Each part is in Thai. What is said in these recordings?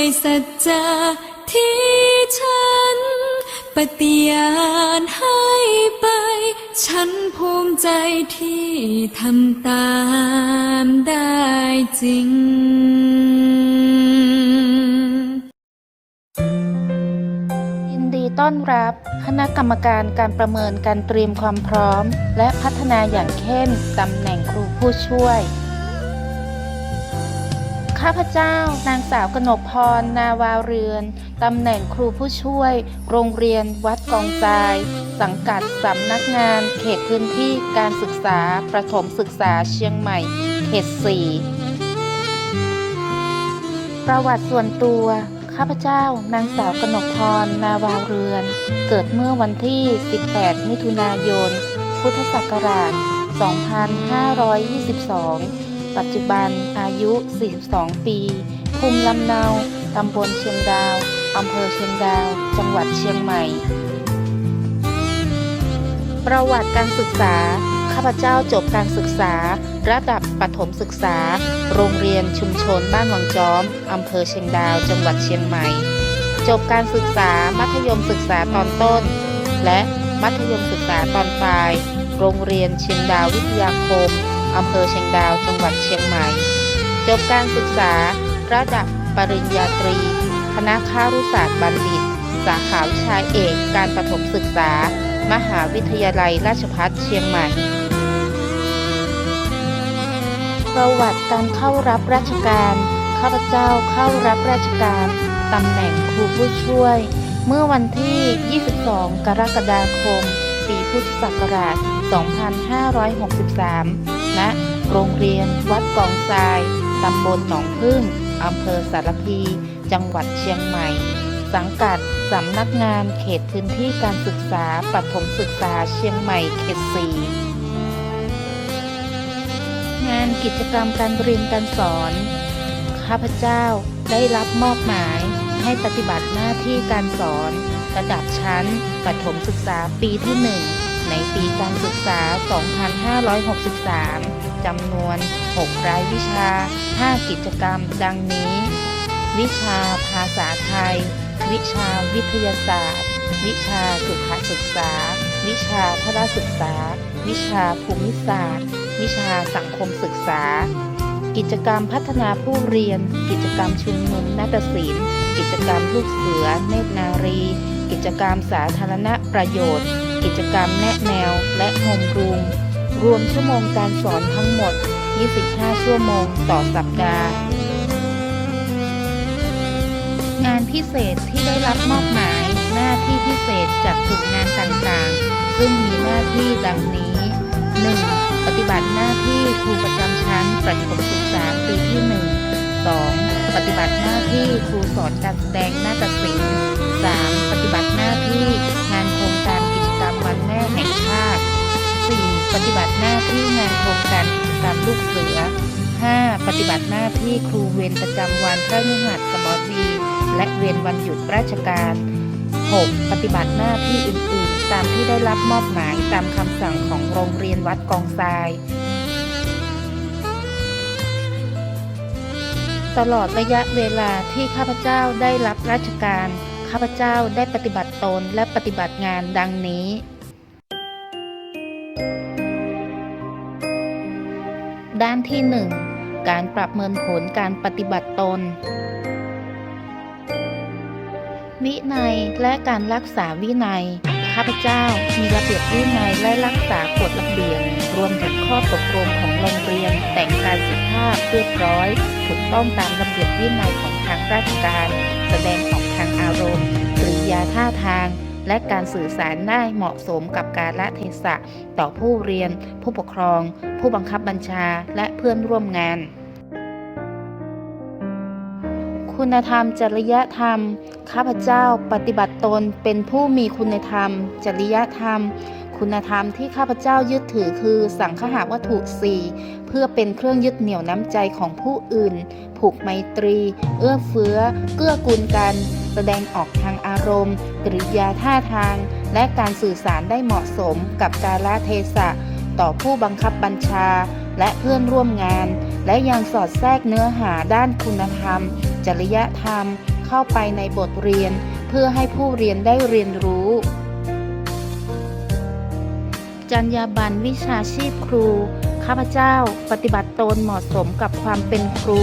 ด้วยสัจจะที่ฉัน ปฏิญาณให้ไป ฉันภูมิใจที่ทำตามได้จริงต้อนรับคณะกรรมการการประเมินการเตรียมความพร้อม และพัฒนาอย่างเข้มตำแหน่งครูผู้ช่วย ข้าพเจ้า นางสาวกนกพร นาวาเรือน ตำแหน่งครูผู้ช่วย โรงเรียนวัดกองทราย สังกัดสำนักงาน เขตพื้นที่การศึกษา ประถมศึกษาเชียงใหม่ เขต4ประวัติส่วนตัว ข้าพเจ้า นางสาวกนกพร นาวาเรือน เกิดเมื่อวันที่ 18 มิถุนายน พุทธศักราช 2522 ปัจจุบันอายุ 42 ปี ภูมิลำเนา ตำบลเชียงดาว อำเภอเชียงดาว จังหวัดเชียงใหม่ ประวัติการศึกษา ข้าพเจ้าจบการศึกษา ระดับประถมศึกษา โรงเรียนชุมชนบ้านวังจ้อม อำเภอเชียงดาว จังหวัดเชียงใหม่ จบการศึกษามัธยมศึกษาตอนต้น และมัธยมศึกษาตอนปลาย โรงเรียนเชียงดาววิทยาคม อำเภอเชียงดาว จังหวัดเชียงใหม่ จบการศึกษา ระดับปริญญาตรี คณะคารุศาสตร์บัณฑิต สาขาวิชาเอกการประถมศึกษา มหาวิทยาลัยราชภัฏเชียงใหม่ ประวัติการเข้ารับราชการ ข้าพเจ้าเข้ารับราชการตำแหน่งครูผู้ช่วย เมื่อวันที่ 22 กรกฎาคม ปีพุทธศักราช 2563 ณโรงเรียน วัดกองทราย ตำบลหนองพึ่ง อำเภอสารพี จังหวัดเชียงใหม่ สังกัดสำนักงานเขตพื้นที่การศึกษาประถมศึกษาเชียงใหม่เขต4งานกิจกรรมการเรียนการสอน ข้าพเจ้าได้รับมอบหมายให้ปฏิบัติหน้าที่การสอน ระดับชั้นประถมศึกษาปีที่1 ในปีการศึกษา 2563 จำนวน 6 รายวิชา 5 กิจกรรม ดังนี้ วิชาภาษาไทย วิชาวิทยาศาสตร์ วิชาสุขศึกษา วิชาพระศึกษา วิชาภูมิศาสตร์ วิชาสังคมศึกษา กิจกรรมพัฒนาผู้เรียน กิจกรรมชุมนุมนาฏศิลป์ กิจกรรมลูกเสือ เนตรนารี กิจกรรมสาธารณประโยชน์ กิจกรรมแนะแนวและโฮมรูม รวมชั่วโมงการสอนทั้งหมด 25 ชั่วโมงต่อสัปดาห์ งานพิเศษที่ได้รับมอบหมายหน้าที่พิเศษจากกลุ่มงานต่างๆ ซึ่งมีหน้าที่ดังนี้ 1. ปฏิบัติหน้าที่ครูประจำชั้นประถมศึกษาปีที่ 1 2. ปฏิบัติหน้าที่ครูสอนการแสดงนาฏศิลป์ 3. ลูกเสือ 5. ปฏิบัติหน้าที่ครูเวรประจำวันพระนิหัสบดีและเวรวันหยุดราชการ 6. ปฏิบัติหน้าที่อื่น ๆ ตามที่ได้รับมอบหมายตามคำสั่งของโรงเรียนวัดกองทราย ตลอดระยะเวลาที่ข้าพเจ้าได้รับราชการ ข้าพเจ้าได้ปฏิบัติตนและปฏิบัติงานดังนี้ ด้านที่ 1 การประเมินผลการปฏิบัติตน วินัยและการรักษาวินัย ข้าพเจ้ามีระเบียบวินัยและรักษากฎระเบียบรวมถึงข้อตกลงของโรงเรียน แต่งกายสุภาพเรียบร้อย ถูกต้องตามระเบียบวินัยของทางราชการ แสดงออกทางอารมณ์กริยาท่าทาง และการสื่อสารได้เหมาะสมกับการละเทศะต่อผู้เรียน ผู้ปกครอง ผู้บังคับบัญชาและเพื่อนร่วมงาน คุณธรรม จริยธรรม ข้าพเจ้าปฏิบัติตนเป็นผู้มีคุณธรรม จริยธรรมคุณธรรมที่ข้าพเจ้ายึดถือคือสังคหาวัตถุสี่เพื่อเป็นเครื่องยึดเหนี่ยวน้ำใจของผู้อื่น ผูกไมตรี เอื้อเฟื้อ เกื้อกูลกัน แสดงออกทางอารมณ์กริยาท่าทาง และการสื่อสารได้เหมาะสมกับกาลเทศะ ต่อผู้บังคับบัญชา และเพื่อนร่วมงาน และยังสอดแทรกเนื้อหาด้านคุณธรรม จริยธรรม เข้าไปในบทเรียน เพื่อให้ผู้เรียนได้เรียนรู้ จรรยาบรรณวิชาชีพครู ข้าพเจ้า ปฏิบัติตนเหมาะสมกับความเป็นครู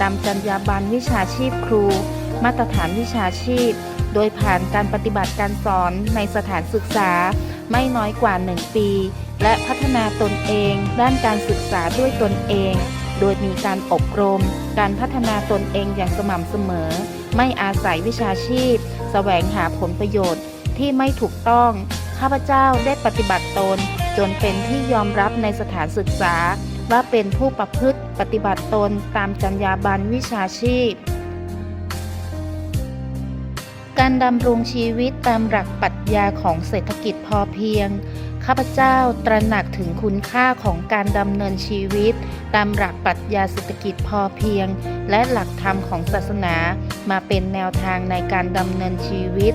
ตามจรรยาบรรณวิชาชีพครู มาตรฐานวิชาชีพ โดยผ่านการปฏิบัติการสอนในสถานศึกษาไม่น้อยกว่า 1 ปี และพัฒนาตนเอง ด้านการศึกษาด้วยตนเอง โดยมีการอบรม การพัฒนาตนเองอย่างสม่ำเสมอ ไม่อาศัยวิชาชีพ แสวงหาผลประโยชน์ที่ไม่ถูกต้อง ข้าพเจ้าได้ปฏิบัติตน จนเป็นที่ยอมรับในสถานศึกษา ว่าเป็นผู้ประพฤติปฏิบัติตนตามจรรยาบรรณวิชาชีพ การดำรงชีวิตตามหลักปรัชญาของเศรษฐกิจพอเพียง ข้าพเจ้าตระหนักถึงคุณค่าของการดำเนินชีวิต ตามหลักปรัชญาเศรษฐกิจพอเพียง และหลักธรรมของศาสนา มาเป็นแนวทางในการดำเนินชีวิต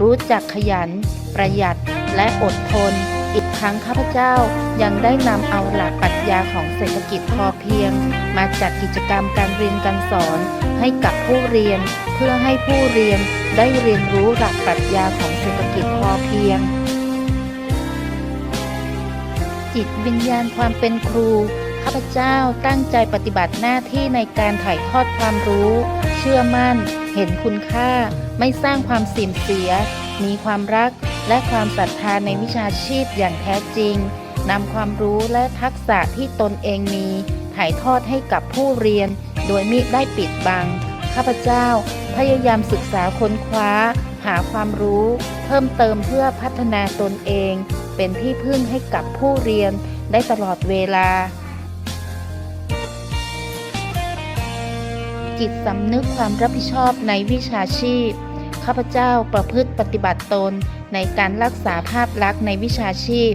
รู้จักขยัน ประหยัดและอดทน อีกทั้งข้าพเจ้ายังได้นำเอาหลัก ปรัชญาของเศรษฐกิจพอเพียง มาจัดกิจกรรมการเรียนการสอน ให้กับผู้เรียน เพื่อให้ผู้เรียนได้เรียนรู้หลักปรัชญาของเศรษฐกิจพอเพียง จิตวิญญาณความเป็นครู ข้าพเจ้าตั้งใจปฏิบัติหน้าที่ในการถ่ายทอดความรู้ เชื่อมั่น เห็นคุณค่า ไม่สร้างความเสื่อมเสีย มีความรักและความศรัทธาในวิชาชีพอย่างแท้จริง นำความรู้และทักษะที่ตนเองมี ถ่ายทอดให้กับผู้เรียน โดยมิได้ปิดบัง ข้าพเจ้า พยายามศึกษาค้นคว้า หาความรู้ เพิ่มเติมเพื่อพัฒนาตนเอง เป็นที่พึ่งให้กับผู้เรียนได้ตลอดเวลา จิตสำนึกความรับผิดชอบในวิชาชีพ ข้าพเจ้าประพฤติปฏิบัติตนในการรักษาภาพลักษณ์ในวิชาชีพ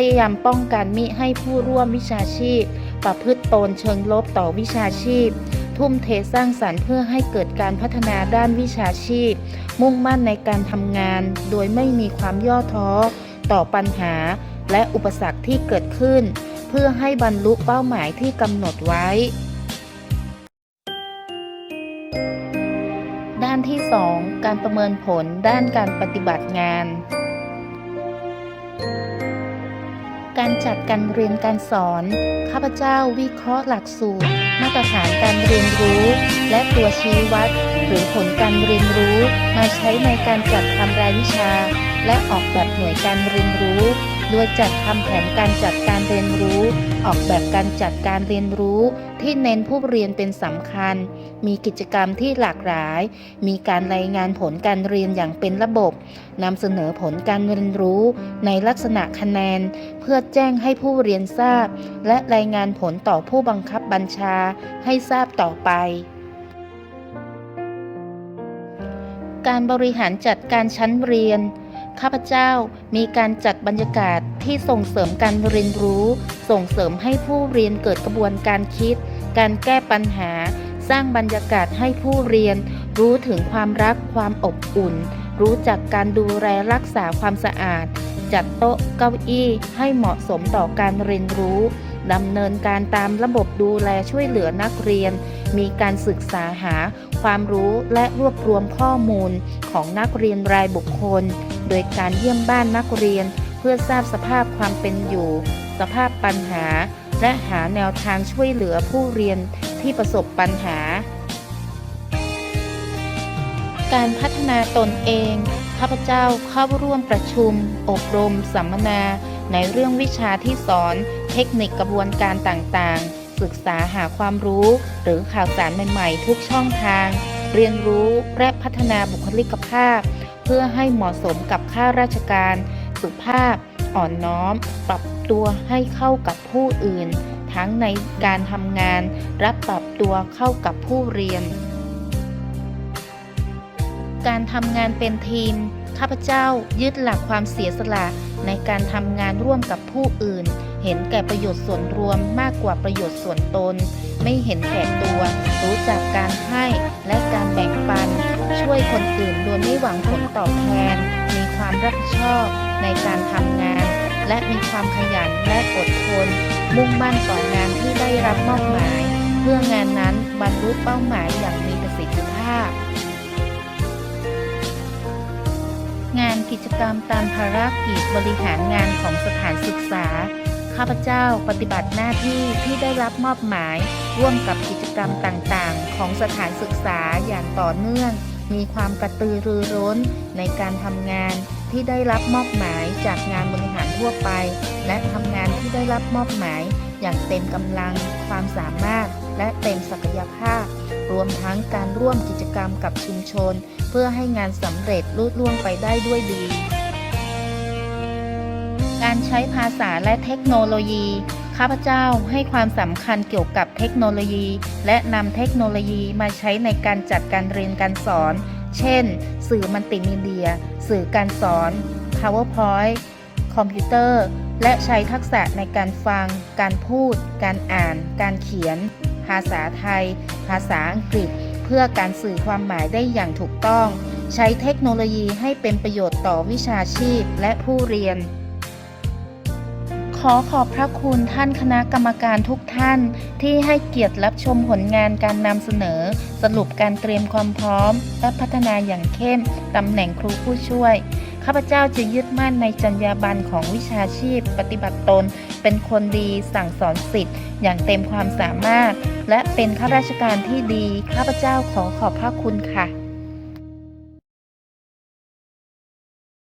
พยายามป้องกันมิให้ผู้ร่วมวิชาชีพ ประพฤติตนเชิงลบต่อวิชาชีพ ทุ่มเทสร้างสรรค์เพื่อให้เกิดการพัฒนาด้านวิชาชีพ มุ่งมั่นในการทำงาน โดยไม่มีความย่อท้อ ต่อปัญหา และอุปสรรคที่เกิดขึ้น เพื่อให้บรรลุเป้าหมายที่กำหนดไว้ด้านที่ 2 การประเมินผลด้านการปฏิบัติงาน การจัดการเรียนการสอน ข้าพเจ้าวิเคราะห์หลักสูตร มาตรฐานการเรียนรู้ และตัวชี้วัด หรือผลการเรียนรู้ มาใช้ในการจัดทำรายวิชา และออกแบบหน่วยการเรียนรู้ โดยจัดทำแผนการจัดการเรียนรู้ ออกแบบการจัดการเรียนรู้ ที่เน้นผู้เรียนเป็นสำคัญ มีกิจกรรมที่หลากหลาย มีการรายงานผลการเรียนอย่างเป็นระบบนำเสนอผลการเรียนรู้ ในลักษณะคะแนน เพื่อแจ้งให้ผู้เรียนทราบ และรายงานผลต่อผู้บังคับบัญชาให้ทราบต่อไปการบริหารจัดการชั้นเรียน ข้าพเจ้ามีการจัดบรรยากาศที่ส่งเสริมการเรียนรู้ ส่งเสริมให้ผู้เรียนเกิดกระบวนการคิด การแก้ปัญหา สร้างบรรยากาศให้ผู้เรียน รู้ถึงความรักความอบอุ่น รู้จักการดูแลรักษาความสะอาด จัดโต๊ะเก้าอี้ให้เหมาะสมต่อการเรียนรู้ดำเนินการตามระบบดูแลช่วยเหลือนักเรียน มีการศึกษาหาความรู้และรวบรวมข้อมูลของนักเรียนรายบุคคล โดยการเยี่ยมบ้านนักเรียน เพื่อทราบสภาพความเป็นอยู่ สภาพปัญหา และหาแนวทางช่วยเหลือผู้เรียนที่ประสบปัญหา การพัฒนาตนเองข้าพเจ้าเข้าร่วมประชุม อบรม สัมมนา ในเรื่องวิชาที่สอน เทคนิคกระบวนการต่างๆ ศึกษาหาความรู้ หรือข่าวสารใหม่ ๆ ทุกช่องทาง เรียนรู้และพัฒนาบุคลิกภาพ เพื่อให้เหมาะสมกับข้าราชการ สุภาพ อ่อนน้อม ปรับตัวให้เข้ากับผู้อื่น ทั้งในการทำงานและปรับตัวเข้ากับผู้เรียน การทำงานเป็นทีม ข้าพเจ้ายึดหลักความเสียสละในการทำงานร่วมกับผู้อื่น เห็นแก่ประโยชน์ส่วนรวมมากกว่าประโยชน์ส่วนตน ไม่เห็นแก่ตัว รู้จักการให้และการแบ่งปัน ช่วยคนอื่นโดยไม่หวังผลตอบแทน มีความรับผิดชอบในการทำงาน และมีความขยันและอดทน มุ่งมั่นต่องานที่ได้รับมอบหมาย เพื่องานนั้นบรรลุเป้าหมายอย่างมีประสิทธิภาพงานกิจกรรมตามภารกิจบริหารงานของสถานศึกษา ข้าพเจ้าปฏิบัติหน้าที่ที่ได้รับมอบหมาย ร่วมกับกิจกรรมต่างๆ ของสถานศึกษาอย่างต่อเนื่อง มีความกระตือรือร้นในการทำงานที่ได้รับมอบหมายจากงานบริหารทั่วไป และทำงานที่ได้รับมอบหมายอย่างเต็มกำลัง ความสามารถ และเต็มศักยภาพ รวมทั้งการร่วมกิจกรรมกับชุมชน เพื่อให้งานสำเร็จลุล่วงไปได้ด้วยดี การใช้ภาษาและเทคโนโลยี ข้าพเจ้าให้ความสำคัญเกี่ยวกับเทคโนโลยี และนำเทคโนโลยีมาใช้ในการจัดการเรียนการสอน เช่น สื่อมัลติมีเดีย สื่อการสอน PowerPoint คอมพิวเตอร์ และใช้ทักษะในการฟัง การพูด การอ่าน การเขียน ภาษาไทย ภาษาอังกฤษ เพื่อการสื่อความหมายได้อย่างถูกต้อง ใช้เทคโนโลยีให้เป็นประโยชน์ต่อวิชาชีพและผู้เรียน ขอขอบพระคุณท่านคณะกรรมการทุกท่านที่ให้เกียรติรับชมผลงานการนำเสนอ สรุปการเตรียมความพร้อม และพัฒนาอย่างเข้มตำแหน่งครูผู้ช่วย ข้าพเจ้าจะยึดมั่นในจรรยาบรรณของวิชาชีพ ปฏิบัติตน เป็นคนดีสั่งสอนสิทธิ์ อย่างเต็มความสามารถ และเป็นข้าราชการที่ดี ข้าพเจ้าขอขอบพระคุณค่ะ